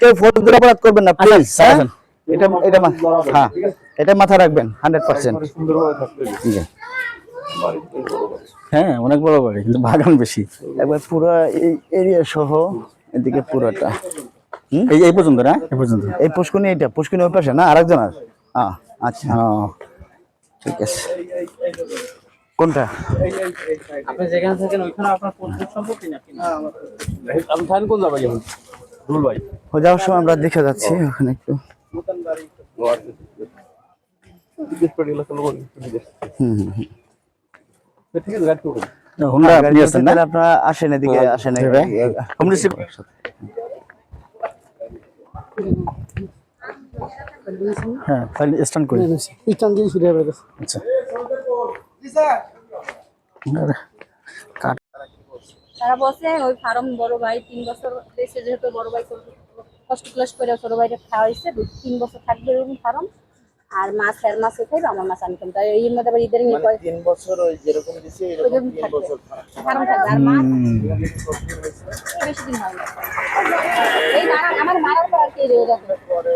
কেউ ফৌজদারি অপরাধ করবেন না প্লিজ আচ্ছা, হ্যাঁ। এটা এটা হ্যাঁ এটা মাথা রাখবেন হান্ড্রেড পার্সেন্ট সুন্দরভাবে থাকতে দিই। হ্যাঁ অনেক বড় বাড়ি কিন্তু বাগান বেশি। একবার পুরো এই এরিয়া সহ এদিকে পুরোটা। এই এই পর্যন্ত না? এই পর্যন্ত। এই পুষ্কুনি এটা পুষ্কুনি ওই পাশে না? আরেকজনের হ্যাঁ আচ্ছা। হ্যাঁ ঠিক আছে। কোনটা? আপনি যেখানে থাকেন ওইখানে আপনার সম্পত্তি নাকি? না আপনি থাকেন কোন যাবে যাওয়ার সময় আমরা দেখে যাচ্ছি ওখানে একটু। তাহলে আপনারা আসেন এদিকে হ্যাঁ ফাইল স্ট্যান্ড করি। ইস্টার্ন দিয়ে আচ্ছা। কাট তারা বসে ওই ফার্ম বড় ভাই তিন বছর দেশে যেহেতু বড় ভাই কষ্ট ক্লাস করে ছোট ভাইটা খাওয়াইছে দু- তিন বছর থাকবে এরকম ফার্ম আর মাছ এর মাছ খাইবে আমার মাছ আমি খাইব তাই এর মধ্যে আবার ঈদের নিয়ে তিন বছর ওই যেরকম দিছে ওইরকম থাকবে। ফার্ম। থাকবে। আর মাছ? বেশি দিন হয় না। এই মারা আমার মারার পর আর কি রয়ে যাবে ওই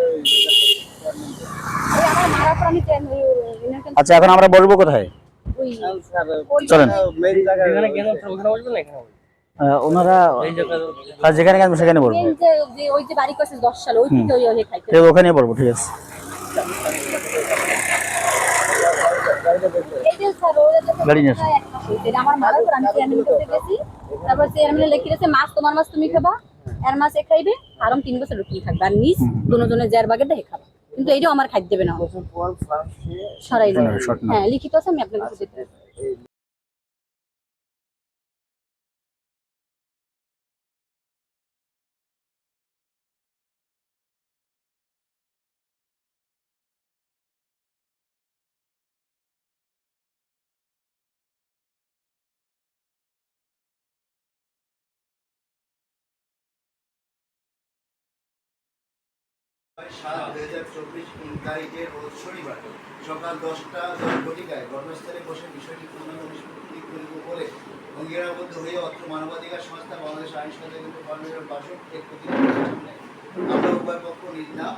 আমার মারার পর আমি আচ্ছা এখন আমরা বসবো কোথায়? ওই ওই চলেন। এখানে গেলে ওখানে না এখানে ওনারা যেখানে গেছেন সেখানে বলব যে যে ওই যে বাড়ি করছে দশ সাল ওই থেকে ওই ওই খাইতে ঠিক বলব ঠিক আছে। এই যে স্যার ওরা যে গাড়ি নিয়ে আসুন। প্রায় এক মাস হয়েছে। এটা আমার মারার পর আমি চেয়ারম্যান করতে গেছি। তারপর চেয়ারম্যানে লিখে দিয়েছে মাছ তোমার মাছ তুমি খাবা এর মাছ এ খাইবে আরম তিন বছর থাকবে। আর নিজ দুজনের যার বাগেটা হে খাবে। কিন্তু এইটাও আমার খাইতে দেবে না। সরাই। হ্যাঁ লিখিত আছে আমি আপনাকে দিতে সাত দুই হাজার চব্বিশ তারিখের রোজ শনিবার সকাল দশটা দশ ঘটিকায় ঘটনাস্থলে বসে বিষয়টি পূর্ণাঙ্গ নিষ্পত্তি করিব বলে অঙ্গীকারবদ্ধ হয়ে অত্র মানবাধিকার সংস্থা বাংলাদেশ আইন সচেতন ফাউন্ডেশন বাসক এক প্রতিনিধির সামনে আমরা উভয় পক্ষ নিজ নাম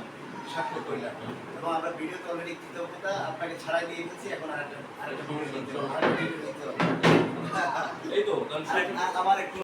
স্বাক্ষর করিলাম এবং আমরা ভিডিওতে অলরেডি কৃতজ্ঞতা আপনাকে ছাড়াই দিয়ে দিচ্ছি এখন আরেকটা ভিডিও ভিডিও আমার একটু